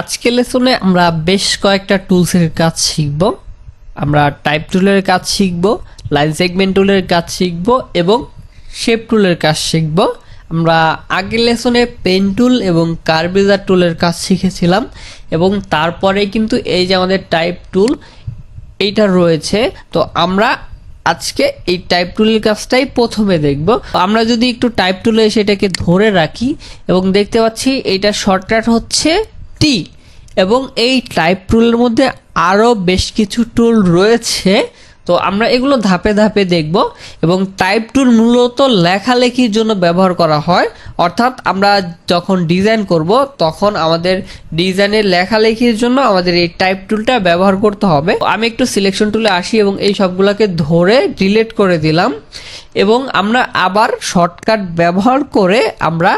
আজকের লেসনে আমরা বেশ কয়েকটা টুলসের কাজ শিখব। আমরা টাইপ টুলের কাজ শিখব, লাইন সেগমেন্ট টুলের কাজ শিখব এবং শেপ টুলের কাজ শিখব। আমরা আগের লেসনে পেন টুল এবং কার্বেজার টুলের কাজ শিখেছিলাম এবং তারপরে কিন্তু এই যে আমাদের টাইপ টুল, এইটা রয়েছে। তো আমরা আজকে এই টাইপ টুলের কাজটাই প্রথমে দেখব। আমরা যদি একটু টাইপ টুলে সেটাকে ধরে রাখি এবং দেখতে পাচ্ছি এইটা শর্টকাট হচ্ছে। টি এবং এই টাইপ টুলের মধ্যে আরও বেশ কিছু টুল রয়েছে। তো আমরা এগুলো ধাপে ধাপে দেখব এবং টাইপ টুল মূলত লেখালেখির জন্য ব্যবহার করা হয়। অর্থাৎ আমরা যখন ডিজাইন করব, তখন আমাদের ডিজাইনের লেখালেখির জন্য আমাদের এই টাইপ টুলটা ব্যবহার করতে হবে। আমি একটু সিলেকশন টুলে আসি এবং এই সবগুলোকে ধরে ডিলিট করে দিলাম এবং আমরা আবার শর্টকাট ব্যবহার করে আমরা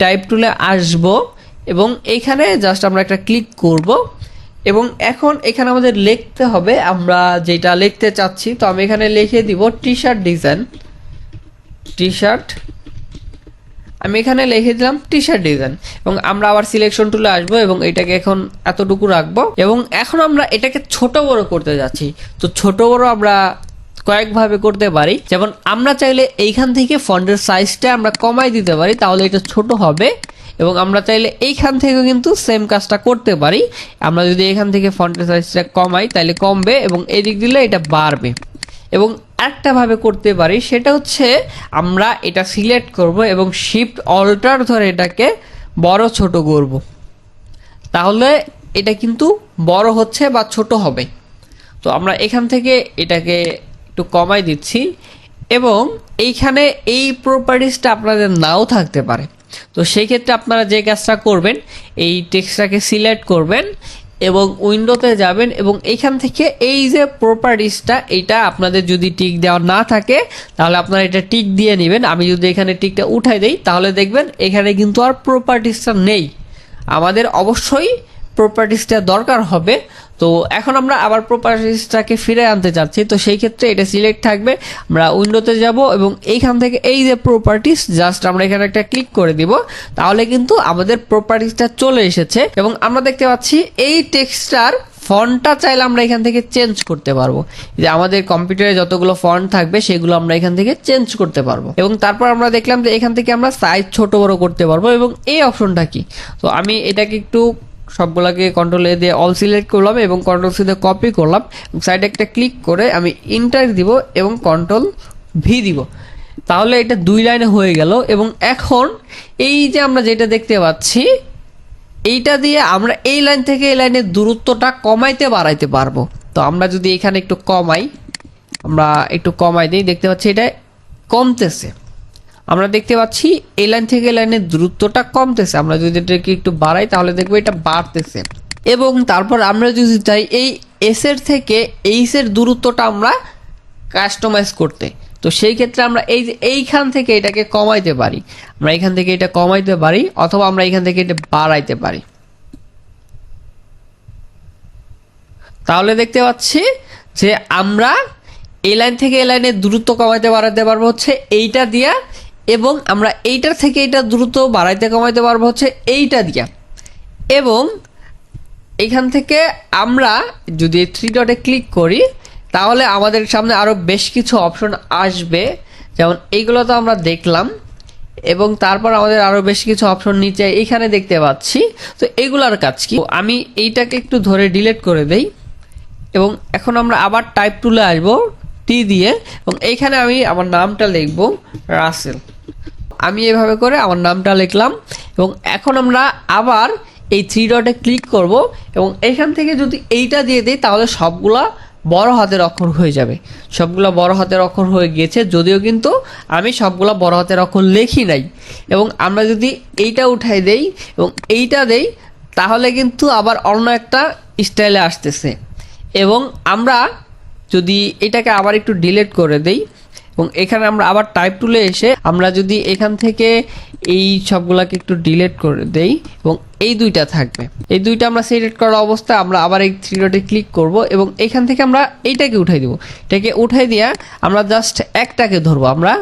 টাইপ টুলে আসব। এবং এইখানে জাস্ট আমরা একটা ক্লিক করব। এবং এখন এখানে আমাদের লিখতে হবে, আমরা যেটা লিখতে চাচ্ছি, তো আমি এখানে লিখে দিব T shirt design T shirt আমি এখানে লিখে দিলাম টি শার্ট ডিজাইন এবং আমরা আবার সিলেকশন টুলে আসব এবং এটাকে এখন এতটুকু রাখব। এবং এখন আমরা এটাকে ছোট বড় করতে যাচ্ছি। তো ছোট বড় আমরা কয়েকভাবে করতে পারি। যেমন আমরা চাইলে এইখান থেকে ফন্টের সাইজটা আমরা কমাই দিতে পারি, তাহলে এটা ছোট হবে। এবং আমরা চাইলে এইখান থেকেও কিন্তু সেম কাজটা করতে পারি। আমরা যদি এখান থেকে ফন্টের সাইজটা কমাই তাহলে কমবে এবং এদিক দিলে এটা বাড়বে। এবং একটা ভাবে করতে পারি, সেটা হচ্ছে আমরা এটা সিলেক্ট করব এবং শিফট অল্টার ধরে এটাকে বড় ছোট করব। তাহলে এটা কিন্তু বড় হচ্ছে বা ছোট হবে। তো আমরা এখান থেকে এটাকে একটু কমাই দিচ্ছি এবং এইখানে এই প্রপার্টিসটা আপনাদের নাও থাকতে পারে। তো সেই ক্ষেত্রে আপনারা যে কাজটা করবেন, এই টেক্সটটাকে সিলেক্ট করবেন এবং উইন্ডোতে যাবেন এবং এইখান থেকে এই যে প্রপার্টিসটা এটা আপনাদের যদি টিক দেওয়া না থাকে, তাহলে আপনারা এটা টিক দিয়ে নেবেন। আমি যদি এখানে টিকটা উঠাই দেই, তাহলে দেখবেন এখানে কিন্তু আর প্রপার্টিসটা নেই। আমাদের অবশ্যই প্রপার্টিসটা দরকার হবে। তো এখন আমরা আবার প্রপার্টিসটাকে ফিরে আনতে চাচ্ছি তো সেই ক্ষেত্রে এটা সিলেক্ট থাকবে। আমরা উইন্ডোতে যাব এবং এইখান থেকে এই যে প্রপার্টিস জাস্ট আমরা এখানে একটা ক্লিক করে দিব। তাহলে কিন্তু আমাদের প্রপার্টিসটা চলে এসেছে এবং আমরা দেখতে পাচ্ছি এই টেক্সটার ফন্টটা চাইলে আমরা এখান থেকে চেঞ্জ করতে পারব। যে আমাদের কম্পিউটারে যতগুলো ফন্ট থাকবে, সেগুলো আমরা এখান থেকে চেঞ্জ করতে পারব। এবং তারপর আমরা দেখলাম যে এখান থেকে আমরা সাইজ ছোট বড় করতে পারব এবং এই অপশনটা কি? তো আমি এটাকে একটু সবগুলোকে কন্ট্রোল এ দিয়ে অল সিলেক্ট করলাম এবং কন্ট্রোল দিয়ে কপি করলাম। সাইডে একটা ক্লিক করে আমি ইন্টার দিব এবং কন্ট্রোল ভি দিব। তাহলে এটা দুই লাইনে হয়ে গেল এবং এখন এই যে আমরা যেটা দেখতে পাচ্ছি, এইটা দিয়ে আমরা এই লাইন থেকে এই লাইনের দূরত্বটা কমাইতে বাড়াইতে পারব। তো আমরা যদি এখানে একটু কমাই, আমরা একটু কমাই দিই, দেখতে পাচ্ছি এটা কমতেছে। আমরা দেখতে পাচ্ছি এই লাইন থেকে লাইনের দূরত্বটা কমতেছে। আমরা যদি এটাকে একটু বাড়াই, তাহলে দেখব এটা বাড়তেছে। এবং তারপর আমরা যদি চাই এই এস এর থেকে এইস এর দূরত্বটা আমরা কাস্টমাইজ করতে। তো সেই ক্ষেত্রে আমরা এই যে এইখান থেকে এটাকে কমাইতে পারি। আমরা এখান থেকে এটা কমাইতে পারি, অথবা আমরা এখান থেকে এটা বাড়াইতে পারি। তাহলে দেখতে পাচ্ছি যে আমরা এই লাইন থেকে এই লাইনের দূরত্ব কমাইতে বাড়াইতে পারব হচ্ছে এইটা দিয়া এবং আমরা এইটার থেকে এটা দ্রুত বাড়াইতে কমাইতে পারব হচ্ছে এইটা দিয়া। এবং এখান থেকে আমরা যদি থ্রি ডটে ক্লিক করি, তাহলে আমাদের সামনে আরও বেশ কিছু অপশন আসবে। যেমন এইগুলো তো আমরা দেখলাম, এবং তারপর আমাদের আরও বেশ কিছু অপশন নিচে এইখানে দেখতে পাচ্ছি। তো এগুলার কাজ কি? আমি এইটাকে একটু ধরে ডিলিট করে দেই, এবং এখন আমরা আবার টাইপ টুলে আসব টি দিয়ে, এবং এইখানে আমি আমার নামটা লিখব রাসেল আমি এভাবে করে আমার নামটা লিখলাম এবং এখন আমরা আবার এই থ্রি ডটে ক্লিক করব এবং এখান থেকে যদি এইটা দিয়ে দিই তাহলে সবগুলা বড় হাতের অক্ষর হয়ে যাবে। সবগুলো বড় হাতের অক্ষর হয়ে গিয়েছে, যদিও কিন্তু আমি সবগুলো বড় হাতের অক্ষর লিখি নাই। এবং আমরা যদি এইটা উঠাই দেই এবং এইটা দেই, তাহলে কিন্তু আবার অন্য একটা স্টাইলে আসতেছে। এবং আমরা যদি এটাকে আবার একটু ডিলিট করে দেই এবং এখানে আমরা আবার টাইপ টুলে এসে আমরা যদি এখান থেকে এই সবগুলাকে একটু ডিলেট করে দেই এবং এই দুইটা থাকবে। এই দুইটা আমরা সিলেক্ট করার অবস্থায় আমরা আবার এই থ্রি ডটে ক্লিক করব এবং এখান থেকে আমরা এইটাকে উঠাই দেবো। এটাকে উঠাই দিয়া আমরা জাস্ট একটাকে ধরবো আমরা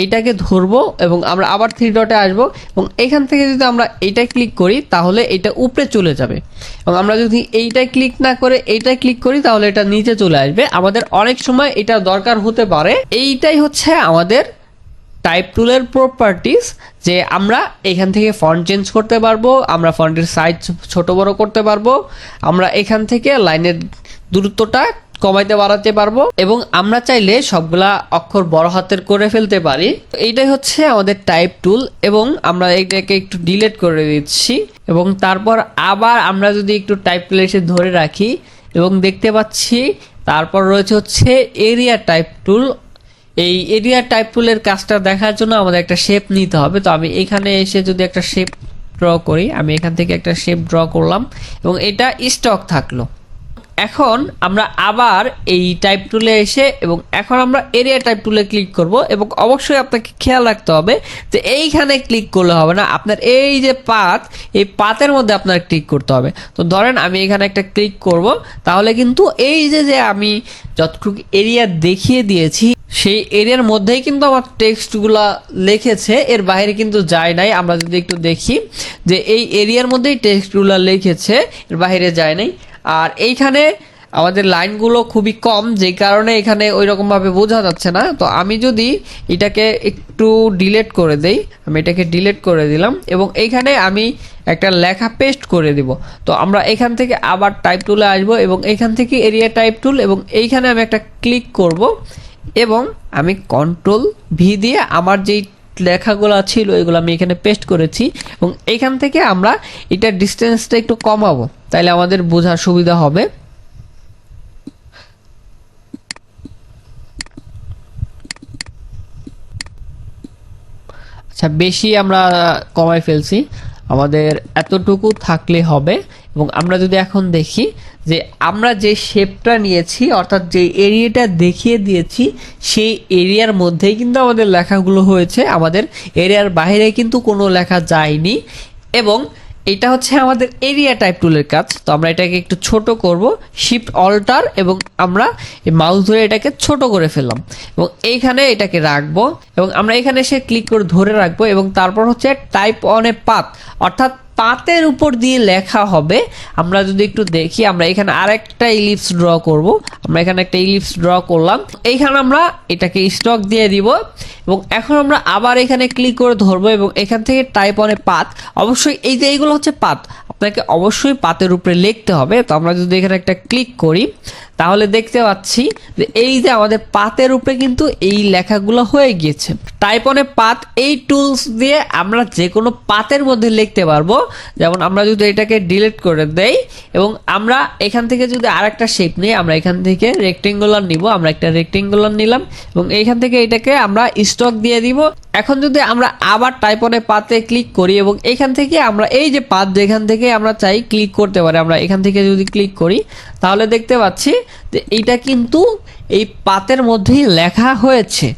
এইটাকে ধরবো এবং আমরা আবার থ্রি ডটে আসব এবং এখান থেকে যদি আমরা এইটা ক্লিক করি, তাহলে এটা উপরে চলে যাবে। এবং আমরা যদি এইটায় ক্লিক না করে এইটায় ক্লিক করি, তাহলে এটা নিচে চলে আসবে। আমাদের অনেক সময় এটা দরকার হতে পারে। এইটাই হচ্ছে আমাদের টাইপ টুলের প্রপার্টিস যে আমরা এখান থেকে ফন্ট চেঞ্জ করতে পারব, আমরা ফন্টের সাইজ ছোট বড় করতে পারব, আমরা এখান থেকে লাইনের দূরত্বটা কমাইতে বাড়াতে পারব এবং আমরা চাইলে সবগুলা অক্ষর বড় হাতের করে ফেলতে পারি। এইটাই হচ্ছে আমাদের টাইপ টুল এবং আমরা এটাকে একটু ডিলেট করে দিচ্ছি এবং তারপর আবার আমরা যদি একটু টাইপ টুল এসে ধরে রাখি এবং দেখতে পাচ্ছি তারপর রয়েছে হচ্ছে এরিয়া টাইপ টুল এই এরিয়া টাইপ টুলের কাজটা দেখার জন্য আমাদের একটা শেপ নিতে হবে। তো আমি এখানে এসে যদি একটা শেপ ড্র করি, আমি এখান থেকে একটা শেপ ড্র করলাম এবং এটা স্টক থাকল। এখন আমরা আবার এই টাইপ টুলে এসে এবং এখন আমরা এরিয়া টাইপ টুলে ক্লিক করব এবং অবশ্যই আপনাকে খেয়াল রাখতে হবে যে এইখানে ক্লিক করলে হবে না। আপনার এই যে পাত এই পাতের মধ্যে আপনার ক্লিক করতে হবে। তো ধরেন আমি এখানে একটা ক্লিক করব, তাহলে কিন্তু এই যে যে আমি যতটুকু এরিয়া দেখিয়ে দিয়েছি, সেই এরিয়ার মধ্যেই কিন্তু আমার টেক্সটগুলো লিখেছে, এর বাইরে কিন্তু যায় নাই। আমরা যদি একটু দেখি যে এই এরিয়ার মধ্যেই টেক্সটগুলো লিখেছে, এর বাইরে যায় নাই। আর এইখানে আমাদের লাইনগুলো খুবই কম, যে কারণে এখানে ওই রকমভাবে বোঝা যাচ্ছে না। তো আমি যদি এটাকে একটু ডিলেট করে দেই, আমি এটাকে ডিলেট করে দিলাম এবং এইখানে আমি একটা লেখা পেস্ট করে দিব। তো আমরা এখান থেকে আবার টাইপ টুলে আসব এবং এখান থেকে এরিয়া টাইপ টুল এবং এইখানে আমি একটা ক্লিক করব এবং আমি কন্ট্রোল ভি দিয়ে আমার যেই লেখাগুলো ছিল, এগুলো আমি এখানে পেস্ট করেছি এবং এখান থেকে আমরা এটার ডিস্টেন্সটা একটু কমাবো। তাইলে আমাদের বোঝার সুবিধা হবে। আচ্ছা বেশি আমরা কমাই ফেলছি। আমাদের এতটুকু থাকলে হবে এবং আমরা যদি এখন দেখি যে আমরা যে শেপটা নিয়েছি, অর্থাৎ যে এরিয়াটা দেখিয়ে দিয়েছি, সেই এরিয়ার মধ্যেই কিন্তু আমাদের লেখাগুলো হয়েছে। আমাদের এরিয়ার বাইরে কিন্তু কোনো লেখা যায়নি এবং এটা হচ্ছে আমাদের এরিয়া টাইপ টুলের কাজ। তো আমরা এটাকে একটু ছোট করব শিফট অল্টার এবং আমরা মাউস ধরে এটাকে ছোট করে ফেললাম। এবং এইখানে এটাকে রাখব এবং আমরা এখানে এসে ক্লিক করে ধরে রাখব এবং তারপর হচ্ছে টাইপ অন এ পাত অর্থাৎ পাতের উপর দিয়ে লেখা হবে। আমরা যদি একটু দেখি, আমরা এখানে আরেকটা ইলিপস ড্র করব। আমরা এখানে একটা ইলিপস ড্র করলাম। এইখানে আমরা এটাকে স্টক দিয়ে দিব এবং এখন আমরা আবার এখানে ক্লিক করে ধরবো এবং এখান থেকে টাইপ অনে পাত। অবশ্যই এই যে এইগুলো হচ্ছে পাত, আপনাকে অবশ্যই পাতের উপরে লিখতে হবে। তো আমরা যদি এখানে একটা ক্লিক করি, তাহলে দেখতে পাচ্ছি যে এই যে আমাদের পাতের উপরে কিন্তু এই লেখাগুলো হয়ে গিয়েছে। টাইপ অনে পাত, এই টুলস দিয়ে আমরা যে কোনো পাতের মধ্যে লিখতে পারব। যেমন আমরা যদি এটাকে ডিলিট করে দেই, এবং আমরা এখান থেকে যদি আর একটা শেপ নিই, আমরা এখান থেকে রেক্টেঙ্গুলার নিব, আমরা একটা রেক্টেঙ্গুলার নিলাম, এবং এইখান থেকে এটাকে আমরা স্টক দিয়ে দিব। এখন যদি আমরা আবার টাইপ অনে পাতে ক্লিক করি, এবং এখান থেকে আমরা এই যে পাত যেখান থেকে আমরা চাই ক্লিক করতে পারি, আমরা এখান থেকে যদি ক্লিক করি, তাহলে দেখতে পাচ্ছি যে এইটা কিন্তু এই পাতের মধ্যেই লেখা হয়েছে।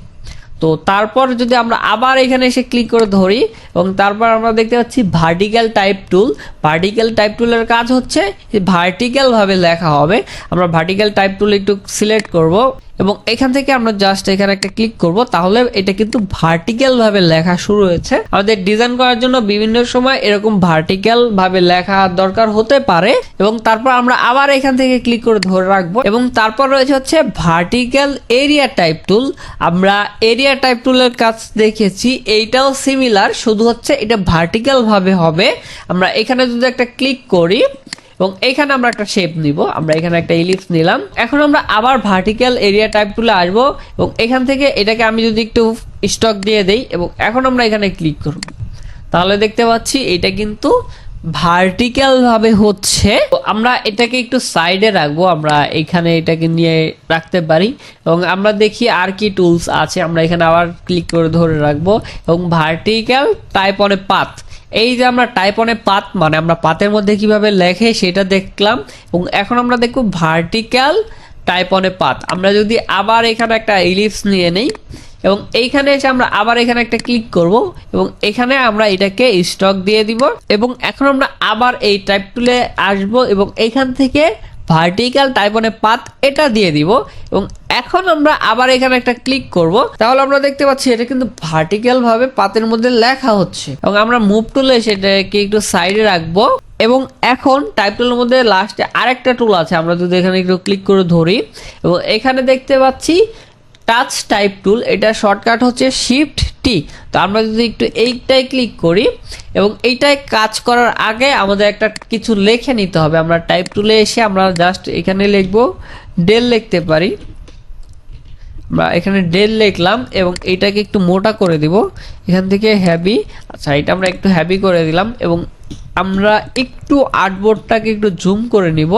তো তারপর যদি আমরা আবার এখানে এসে ক্লিক করে ধরি এবং তারপর আমরা দেখতে পাচ্ছি vertical type tool vertical type টুলের কাজ হচ্ছে ভার্টিক্যালভাবে লেখা হবে। আমরা ভার্টিক্যাল টাইপ টুল একটু সিলেক্ট করব। এবং এখান থেকে আমরা জাস্ট এখানে একটা ক্লিক করব, তাহলে এটা কিন্তু ভার্টিক্যাল ভাবে লেখা শুরু হয়েছে। আমাদের ডিজাইন করার জন্য বিভিন্ন সময় এরকম ভার্টিক্যাল ভাবে লেখা দরকার হতে পারে, এবং তারপর আমরা আবার এখান থেকে ক্লিক করে ধরে রাখব, এবং তারপর রয়েছে হচ্ছে ভার্টিক্যাল এরিয়া টাইপ টুল আমরা এরিয়া টাইপ টুলের কাজ দেখেছি, এইটাও সিমিলার শুধু হচ্ছে এটা ভার্টিক্যাল ভাবে হবে। আমরা এখানে যদি একটা ক্লিক করি এবং এইখানে আমরা একটা শেপ নিব। আমরা এখানে একটা ইলিপস নিলাম। এখন আমরা আবার ভার্টিক্যাল এরিয়া টাইপ টুলে আসব এবং এখান থেকে এটাকে আমি যদি একটু স্টক দিয়ে দেই এবং এখন আমরা এখানে ক্লিক করব। তাহলে দেখতে পাচ্ছি এটা কিন্তু ভার্টিক্যাল ভাবে হচ্ছে। আমরা এটাকে একটু সাইডে রাখব। আমরা এখানে এটাকে নিয়ে রাখতে পারি এবং আমরা দেখি আর কি টুলস আছে। আমরা এখানে আবার ক্লিক করে ধরে রাখব এবং ভার্টিক্যাল টাইপ অন পাথ এই যে আমরা টাইপ অনে পাত মানে আমরা পাতের মধ্যে কীভাবে লেখে সেটা দেখলাম, এবং এখন আমরা দেখব ভার্টিক্যাল টাইপ অনে পাত। আমরা যদি আবার এখানে একটা ইলিপস নিয়ে নেই, এবং এইখানে এসে আমরা আবার এখানে একটা ক্লিক করব, এবং এখানে আমরা এটাকে স্টক দিয়ে দিব, এবং এখন আমরা আবার এই টাইপ টুলে আসব, এবং এখান থেকে ভার্টিক্যাল টাইপনে পাত এটা দিয়ে দিব। এবং এখন আমরা আবার এখানে একটা ক্লিক করব। তাহলে আমরা দেখতে পাচ্ছি এটা কিন্তু ভার্টিক্যাল ভাবে পাতের মধ্যে লেখা হচ্ছে। এবং আমরা মুভ টুলে সেটাকে একটু সাইডে রাখব। এবং এখন টাইপ টুলের মধ্যে লাস্টে আরেকটা টুল আছে। আমরা যদি এখানে একটু ক্লিক করে ধরি। এবং এখানে দেখতে পাচ্ছি টাচ টাইপ টুল এটা শর্টকাট হচ্ছে শিফট টি তো আমরা যদি একটু এইটাই ক্লিক করি, এবং এইটাই কাজ করার আগে আমাদের একটা কিছু লিখে নিতে হবে। আমরা টাইপ টুলে এসে আমরা জাস্ট এখানে লিখব ডেল লিখতে পারি। আমরা এখানে ডেল লিখলাম, এবং এটাকে একটু মোটা করে দিব। এখান থেকে হ্যাভি আচ্ছা এটা আমরা একটু হ্যাভি করে দিলাম, এবং আমরা একটু আর্টবোর্ডটাকে একটু জুম করে নিব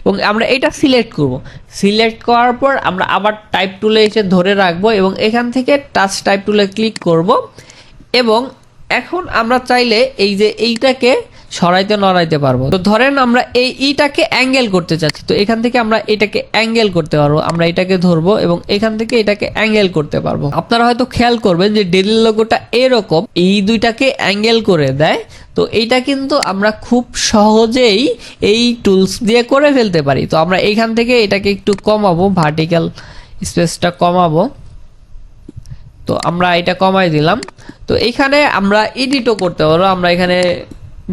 এবং আমরা এটা সিলেক্ট করব। সিলেক্ট করার পর আমরা আবার টাইপ টুলে এসে ধরে রাখব এবং এখান থেকে টাচ টাইপ টুলে ক্লিক করব এবং এখন আমরা চাইলে এই যে এইটাকে সরাইতে নড়াইতে পারব। তো ধরেন আমরা এই ইটাকে অ্যাঙ্গেল করতে চাচ্ছি। তো এখান থেকে আমরা এটাকে অ্যাঙ্গেল করতে পারব। আমরা এটাকে ধরবো এবং এখান থেকে এটাকে অ্যাঙ্গেল করতে পারব। আপনারা হয়তো খেয়াল করবেন যে ডেলি লোগোটা এরকম। এই দুইটাকে অ্যাঙ্গেল করে দেয়। তো এইটা কিন্তু আমরা খুব সহজেই এই টুলস দিয়ে করে ফেলতে পারি। তো আমরা এখান থেকে এটাকে একটু কমাবো ভার্টিক্যাল স্পেসটা কমাবো। তো আমরা এটা কমাই দিলাম। তো এইখানে আমরা এডিটও করতে পারব, আমরা এখানে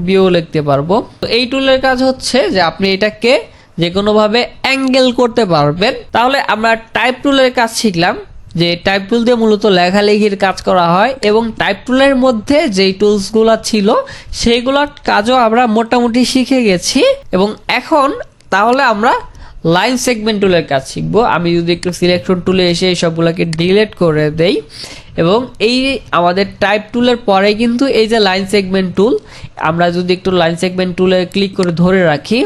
বিও লিখতে পারব। তো এই টুলের কাজ হচ্ছে যে আপনি এটাকে যে কোনোভাবে অ্যাঙ্গেল করতে পারবেন। তাহলে আমরা টাইপ টুলের কাজ শিখলাম। যে টাইপ টুল দিয়ে মূলত লেখালেখির কাজ করা হয় এবং টাইপ টুলের মধ্যে যেই টুলসগুলো ছিল, সেইগুলোর কাজও আমরা মোটামুটি শিখে গেছি। এবং এখন তাহলে আমরা লাইন সেগমেন্ট টুলের কাজ শিখব। আমি যদি একটু সিলেকশন টুলে এসে সবগুলোকে ডিলিট করে দেই এবং এই আমাদের টাইপ টুলের পরে কিন্তু এই যে লাইন সেগমেন্ট টুল আমরা যদি একটু লাইন সেগমেন্ট টুলে ক্লিক করে ধরে রাখি,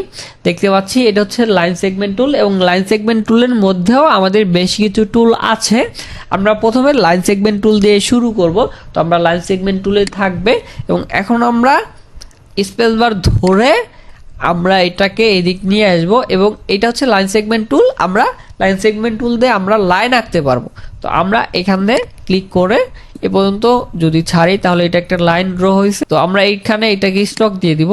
দেখতে পাচ্ছি এটা হচ্ছে লাইন সেগমেন্ট টুল এবং লাইন সেগমেন্ট টুলের মধ্যেও আমাদের বেশ কিছু টুল আছে। আমরা প্রথমে লাইন সেগমেন্ট টুল দিয়ে শুরু করব। তো আমরা লাইন সেগমেন্ট টুলে থাকবে এবং এখন আমরা স্পেস বার ধরে আমরা এটাকে এদিক নিয়ে আসব এবং এটা হচ্ছে লাইন সেগমেন্ট টুল আমরা লাইন সেগমেন্ট টুল দিয়ে আমরা লাইন আঁকতে পারব। তো আমরা এখান এখানে ক্লিক করে এ পর্যন্ত যদি ছাড়ি, তাহলে এটা একটা লাইন ড্র হয়েছে। তো আমরা এইখানে এটাকে স্টক দিয়ে দিব।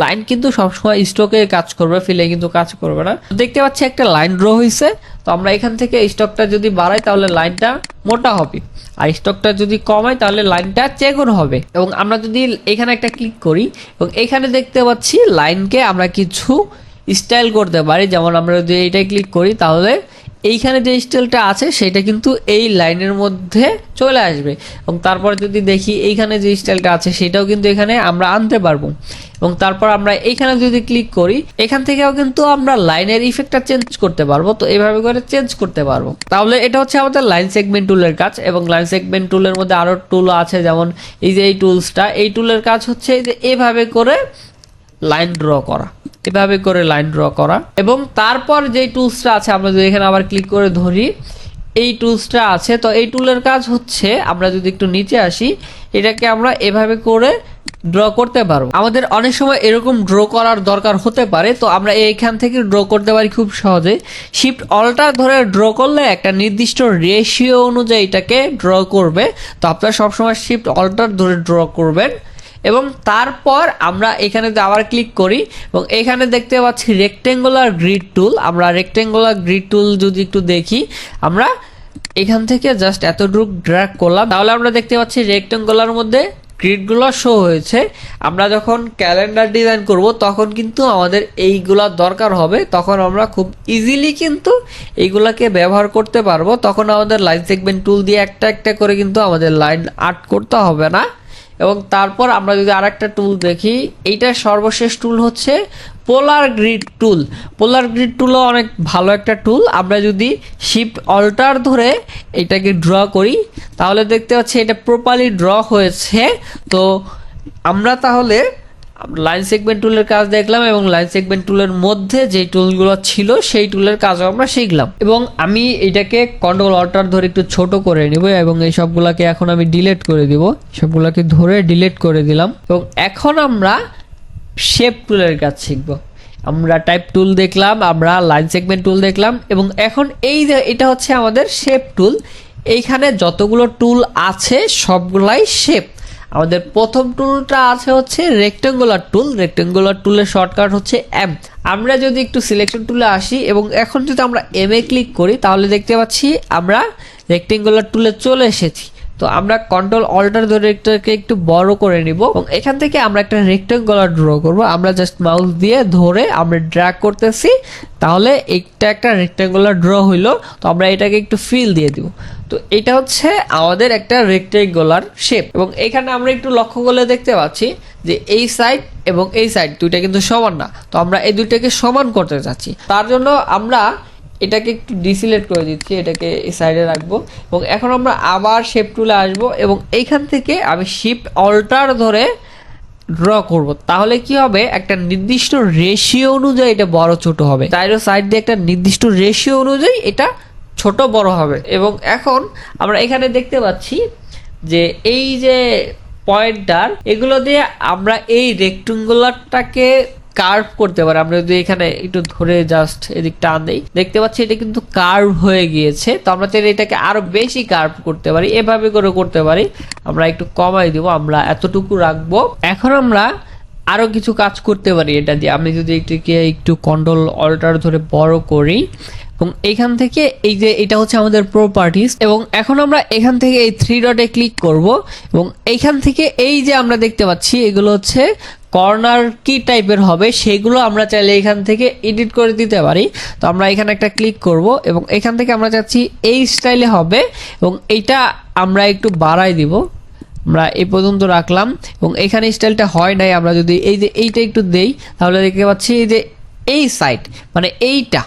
লাইন কিন্তু সবসময় স্টকে কাজ করবে ফিলে কিন্তু কাজ করবে না। দেখতে পাচ্ছি একটা লাইন ড্র হয়েছে। তো আমরা এখান থেকে স্টকটা যদি বাড়াই, তাহলে লাইনটা মোটা হবে। আর স্টকটা যদি কমাই, তাহলে লাইনটা চেগুন হবে। এবং আমরা যদি এখানে একটা ক্লিক করি, এবং এখানে দেখতে পাচ্ছি লাইনকে আমরা কিছু স্টাইল করতে পারি। যেমন আমরা যদি এইটাই ক্লিক করি, তাহলে এইখানে যে স্টাইলটা আছে, সেটা কিন্তু এই লাইনের মধ্যে চলে আসবে। এবং তারপরে যদি দেখি এইখানে যে স্টাইলটা আছে, সেটাও কিন্তু এখানে আমরা আনতে পারব। এবং তারপর আমরা এইখানে যদি ক্লিক করি, এখান থেকেও কিন্তু আমরা লাইনের ইফেক্টটা চেঞ্জ করতে পারব। তো এইভাবে করে চেঞ্জ করতে পারব। তাহলে এটা হচ্ছে আমাদের লাইন সেগমেন্ট টুলের কাজ। এবং লাইন সেগমেন্ট টুলের মধ্যে আরও টুল আছে, যেমন এই যে এই টুলসটা এই টুলের কাজ হচ্ছে যে এভাবে করে লাইন ড্র করা। এভাবে করে লাইন ড্র করা? এবং তারপর যে টুলসটা আছে, আমরা যদি এখানে আবার ক্লিক করে ধরি, এই টুলসটা আছে। তো এই টুলের কাজ হচ্ছে, আমরা যদি একটু নিচে আসি, এটাকে আমরা এভাবে করে ড্র করতে পারব। আমাদের অনেক সময় এরকম ড্র করার দরকার হতে পারে, তো আমরা এইখান থেকে ড্র করতে পারি খুব সহজে শিফট অল্টার ধরে ড্র করলে একটা নির্দিষ্ট রেশিও অনুযায়ী এটাকে ড্র করবে। তো আপনারা সবসময় শিফট অল্টার ধরে ড্র করবেন। এবং তারপর আমরা এখানে আবার ক্লিক করি এবং এখানে দেখতে পাচ্ছি রেক্টেঙ্গুলার গ্রিড টুল আমরা রেক্টেঙ্গুলার গ্রিড টুল যদি একটু দেখি, আমরা এখান থেকে জাস্ট এতটুকু ড্র্যাগ করলাম। তাহলে আমরা দেখতে পাচ্ছি রেক্টেঙ্গুলার মধ্যে গ্রিডগুলো শো হয়েছে। আমরা যখন ক্যালেন্ডার ডিজাইন করব, তখন কিন্তু আমাদের এইগুলা দরকার হবে। তখন আমরা খুব ইজিলি কিন্তু এইগুলাকে ব্যবহার করতে পারব। তখন আমাদের লাইন সেগমেন্ট টুল দিয়ে একটা একটা করে কিন্তু আমাদের লাইন আর্ট করতে হবে না। এবং তারপর আমরা যদি আর একটা টুল দেখি, এইটা সর্বশেষ টুল হচ্ছে পোলার গ্রিড টুল পোলার গ্রিড টুলও অনেক ভালো একটা টুল আমরা যদি শিপ অল্টার ধরে এটাকে ড্র করি, তাহলে দেখতে পাচ্ছি এটা প্রপারলি ড্র হয়েছে। তো আমরা তাহলে লাইন সেগমেন্ট টুলের কাজ দেখলাম এবং লাইন সেগমেন্ট টুলের মধ্যে যে টুলগুলো ছিল, সেই টুলের কাজও আমরা শিখলাম। এবং আমি এটাকে কন্ট্রোল অল্টার ধরে একটু ছোট করে নিব এবং এই সবগুলাকে এখন আমি ডিলিট করে দিব। সবগুলাকে ধরে ডিলিট করে দিলাম। এবং এখন আমরা শেপ টুলের কাজ শিখব। আমরা টাইপ টুল দেখলাম, আমরা লাইন সেগমেন্ট টুল দেখলাম এবং এখন এই এটা হচ্ছে আমাদের শেপ টুল এইখানে যতগুলো টুল আছে, সবগুলাই শেপ আমাদের প্রথম টুলটা আছে হচ্ছে রেক্টেঙ্গুলার টুল রেক্টেঙ্গুলার টুলের শর্টকাট হচ্ছে এম আমরা যদি একটু সিলেকশন টুলে আসি এবং এখন যদি আমরা এম এ ক্লিক করি, তাহলে দেখতে পাচ্ছি আমরা রেক্টেঙ্গুলার টুলে চলে এসেছি। তো আমরা কন্ট্রোল অল্টার ধরে এটাকে একটু বড় করে নিব এবং এখান থেকে আমরা একটা রেক্টেঙ্গুলার ড্র করব। আমরা জাস্ট মাউস দিয়ে ধরে আমরা ড্র্যাগ করতেছি, তাহলে একটা একটা রেক্টেঙ্গুলার ড্র হইল। তো আমরা এটাকে একটু ফিল দিয়ে দিব। তো এটা হচ্ছে আমাদের একটা রেক্টেঙ্গুলার শেপ এবং এখানে আমরা একটু লক্ষ্য করলে দেখতে পাচ্ছি যে এই সাইড এবং এই সাইড দুইটা কিন্তু সমান না। তো আমরা এই দুইটাকে সমান করতে চাচ্ছি। তার জন্য আমরা এটাকে একটু ডিসিলেট করে দিচ্ছি, এটাকে সাইডে রাখব। এবং এখন আমরা আবার শেপ টুলে আসব এবং এইখান থেকে আমি শিপ অল্টার ধরে ড্র করব। তাহলে কি হবে? একটা নির্দিষ্ট রেশিও অনুযায়ী এটা বড় ছোট হবে। চাইরো সাইড দিয়ে একটা নির্দিষ্ট রেশিও অনুযায়ী এটা ছোট বড় হবে। এবং এখন আমরা এখানে দেখতে পাচ্ছি যে এই যে পয়েন্টার এগুলো দিয়ে আমরা এই রেক্টুঙ্গুলারটাকে কার্ভ করতে পারি। আমরা যদি এখানে একটু ধরে জাস্ট এদিক টান দিই, দেখতে পাচ্ছি এটা কিন্তু কার্ভ হয়ে গিয়েছে। তো আমরা চাইলে এটাকে আরও বেশি কার্ভ করতে পারি, এভাবে করে করতে পারি। আমরা একটু কমাই দিব, আমরা এতটুকু রাখব। এখন আমরা আরও কিছু কাজ করতে পারি এটা দিয়ে। আমি যদি এটাকে একটু কন্ট্রোল অল্টার ধরে বড় করি, এবং এখান থেকে এই যে এটা হচ্ছে আমাদের প্রপার্টিস এবং এখন আমরা এখান থেকে এই থ্রি ডটে ক্লিক করব, এবং এইখান থেকে এই যে আমরা দেখতে পাচ্ছি, এগুলো হচ্ছে কর্নার কি টাইপের হবে সেগুলো আমরা চাইলে এখান থেকে এডিট করে দিতে পারি। তো আমরা এখানে একটা ক্লিক করব এবং এখান থেকে আমরা চাচ্ছি এই স্টাইলে হবে এবং এইটা আমরা একটু বাড়াই দিব। আমরা এই পর্যন্ত রাখলাম এবং এখানে স্টাইলটা হয় নাই। আমরা যদি এই যে এইটা একটু দেই, তাহলে দেখতে পাচ্ছি এই যে এই সাইট মানে এইটা।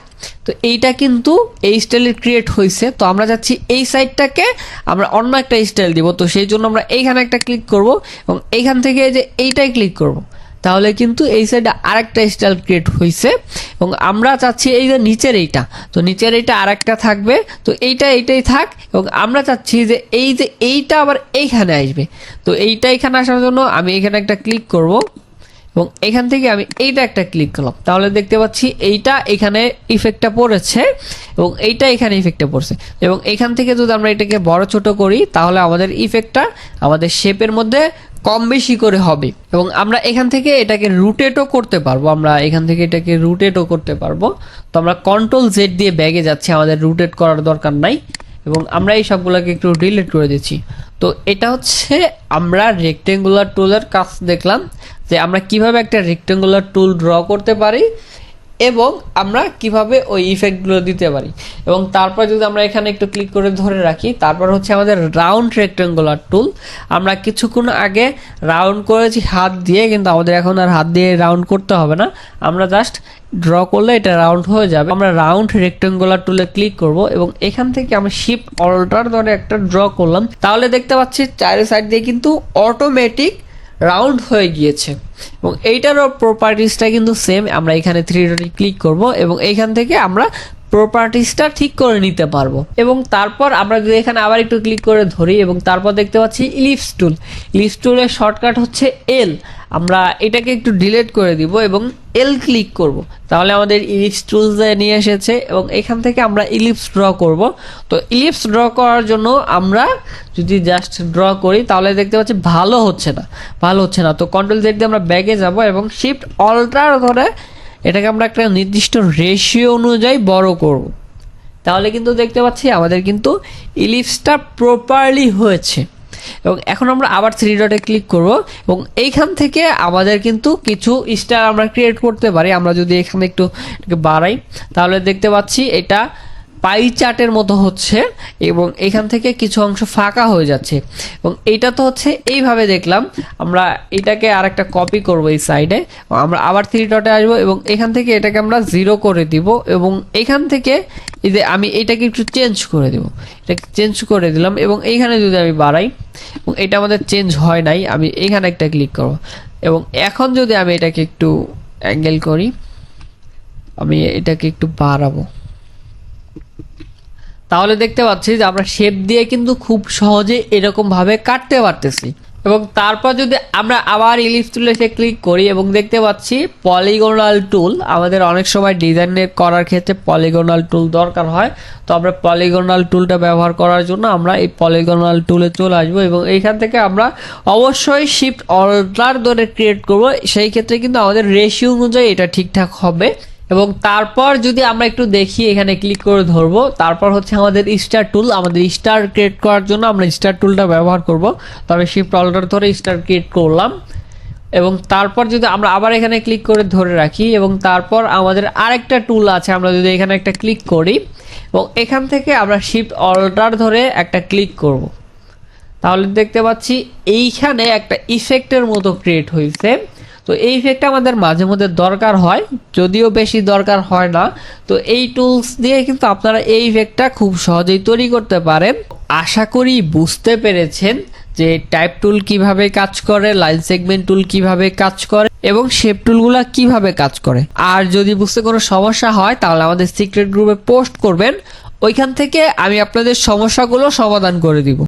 তো এইটা কিন্তু এই স্টাইলের ক্রিয়েট হয়েছে তো আমরা যাচ্ছি এই সাইডটাকে আমরা অন্য একটা স্টাইল দিব। তো সেই জন্য আমরা এইখানে একটা ক্লিক করব এবং এইখান থেকে যে এইটাই ক্লিক করব। তাহলে কিন্তু এই সাইডে আরেকটা স্টাইল ক্রিয়েট হয়েছে এবং আমরা চাচ্ছি এই যে নিচের এইটা। তো নিচের এইটা আরেকটা থাকবে। তো এইটা এইটাই থাক এবং আমরা চাচ্ছি যে এই যে এইটা আবার এইখানে আসবে। তো এইটা এখানে আসার জন্য আমি এখানে একটা ক্লিক করব। এবং এখান থেকে আমি এইটা একটা ক্লিক করলাম। তাহলে দেখতে পাচ্ছি এইটা এখানে ইফেক্টটা পড়েছে এবং এইটা এখানে ইফেক্টটা পড়ছে। এবং এখান থেকে যদি আমরা এটাকে বড় ছোট করি, তাহলে আমাদের ইফেক্টটা আমাদের শেপের মধ্যে কম বেশি করে হবে। এবং আমরা এখান থেকে এটাকে রুটেটও করতে পারব। আমরা এখান থেকে এটাকে রুটেটও করতে পারব। তো আমরা কন্ট্রোল জেড দিয়ে ব্যাগে যাচ্ছি, আমাদের রুটেট করার দরকার নাই। এবং আমরা এই সবগুলোকে একটু ডিলিট করে দিচ্ছি। তো এটা হচ্ছে আমরা রেক্টেঙ্গুলার টুলের কাজ দেখলাম। যে আমরা কীভাবে একটা রেক্টেঙ্গুলার টুল ড্র করতে পারি এবং আমরা কীভাবে ওই ইফেক্টগুলো দিতে পারি। এবং তারপর যদি আমরা এখানে একটু ক্লিক করে ধরে রাখি, তারপর হচ্ছে আমাদের রাউন্ড রেক্টেঙ্গুলার টুল আমরা কিছুক্ষণ আগে রাউন্ড করেছি হাত দিয়ে, কিন্তু আমাদের এখন আর হাত দিয়ে রাউন্ড করতে হবে না। আমরা জাস্ট ড্র করলে এটা রাউন্ড হয়ে যাবে। আমরা রাউন্ড রেক্টেঙ্গুলার টুলে ক্লিক করব এবং এখান থেকে আমরা শিফট অল্টার ধরে একটা ড্র করলাম। তাহলে দেখতে পাচ্ছি চারি সাইড দিয়ে কিন্তু অটোমেটিক রাউন্ড হয়ে গিয়েছে। এবং এইটারও প্রপার্টিসটা কিন্তু সেম আমরা এখানে থ্রি ডটে ক্লিক করব এবং এইখান থেকে আমরা প্রপার্টিসটা ঠিক করে নিতে পারব। এবং তারপর আমরা যদি এখানে আবার একটু ক্লিক করে ধরি এবং তারপর দেখতে পাচ্ছি ইলিপস টুল ইলিপস টুলের শর্টকাট হচ্ছে এল আমরা এটাকে একটু ডিলিট করে দিব এবং এল ক্লিক করব। তাহলে আমাদের ইলিপস টুলস নিয়ে এসেছে এবং এখান থেকে আমরা ইলিপস ড্র করব। তো ইলিপস ড্র করার জন্য আমরা যদি জাস্ট ড্র করি, তাহলে দেখতে পাচ্ছি ভালো হচ্ছে না। ভালো হচ্ছে না। তো কন্ট্রোল জেড দিয়ে আমরা ব্যাগে যাব এবং শিফট অল্টার ধরে এটাকে আমরা একটা নির্দিষ্ট রেশিও অনুযায়ী বড় করব। তাহলে কিন্তু দেখতে পাচ্ছি আমাদের কিন্তু ইলিপসটা প্রপারলি হয়েছে। এবং এখন আমরা আবার থ্রি ডটে ক্লিক করব এবং এইখান থেকে আমাদের কিন্তু কিছু স্টার আমরা ক্রিয়েট করতে পারি। আমরা যদি এখানে একটু বাড়াই, তাহলে দেখতে পাচ্ছি এটা পাই চার্টের মতো হচ্ছে এবং এখান থেকে কিছু অংশ ফাঁকা হয়ে যাচ্ছে। এবং এইটা তো হচ্ছে এইভাবে দেখলাম, আমরা এটাকে আর একটা কপি করব এই সাইডে আমরা আবার থ্রি ডটে আসব এবং এখান থেকে এটাকে আমরা জিরো করে দিব এবং এখান থেকে এই যে আমি এটাকে একটু চেঞ্জ করে দেব। এটাকে চেঞ্জ করে দিলাম এবং এইখানে যদি আমি বাড়াই, এবং এটা আমাদের চেঞ্জ হয় নাই, আমি এখানে একটা ক্লিক করব। এবং এখন যদি আমি এটাকে একটু অ্যাঙ্গেল করি, আমি এটাকে একটু বাড়াবো। তাহলে দেখতে পাচ্ছি যে আমরা শেপ দিয়ে কিন্তু খুব সহজে এরকম ভাবে কাটতে পারতেছি। এবং তারপর যদি আমরা আবার ইলিপস টুলে এসে ক্লিক করি এবং দেখতে পাচ্ছি পলিগোনাল টুল আমাদের অনেক সময় ডিজাইন করার ক্ষেত্রে পলিগোনাল টুল দরকার হয়। তো আমরা পলিগোনাল টুলটা ব্যবহার করার জন্য আমরা এই পলিগোনাল টুলে চলে আসব এবং এইখান থেকে আমরা অবশ্যই শিফট অল্টার ধরে ক্রিয়েট করব। সেই ক্ষেত্রে কিন্তু আমাদের রেশিও অনুযায়ী এটা ঠিকঠাক হবে। এবং তারপর যদি আমরা একটু দেখি, এখানে ক্লিক করে ধরবো, তারপর হচ্ছে আমাদের স্টার টুল আমাদের স্টার ক্রিয়েট করার জন্য আমরা স্টার টুলটা ব্যবহার করব। তবে শিফট অল্টার ধরে স্টার ক্রিয়েট করলাম। এবং তারপর যদি আমরা আবার এখানে ক্লিক করে ধরে রাখি, এবং তারপর আমাদের আরেকটা টুল আছে, আমরা যদি এখানে একটা ক্লিক করি, এবং এখান থেকে আমরা শিফট অল্টার ধরে একটা ক্লিক করব। তাহলে দেখতে পাচ্ছি, এইখানে একটা ইফেক্টের মতো ক্রিয়েট হয়েছে তো এই ইফেক্টটা আমাদের মাঝে মধ্যে দরকার হয়, যদিও বেশি দরকার হয় না। তো এই টুলস দিয়ে কিন্তু আপনারা এই ইফেক্টটা খুব সহজেই তৈরি করতে পারেন। আশা করি বুঝতে পেরেছেন যে টাইপ টুল কীভাবে কাজ করে লাইন সেগমেন্ট টুল কীভাবে কাজ করে, এবং শেপ টুলগুলো কীভাবে কাজ করে। আর যদি বুঝতে কোনো সমস্যা হয়, তাহলে আমাদের সিক্রেট গ্রুপে পোস্ট করবেন। ওইখান থেকে আমি আপনাদের সমস্যাগুলো সমাধান করে দিব।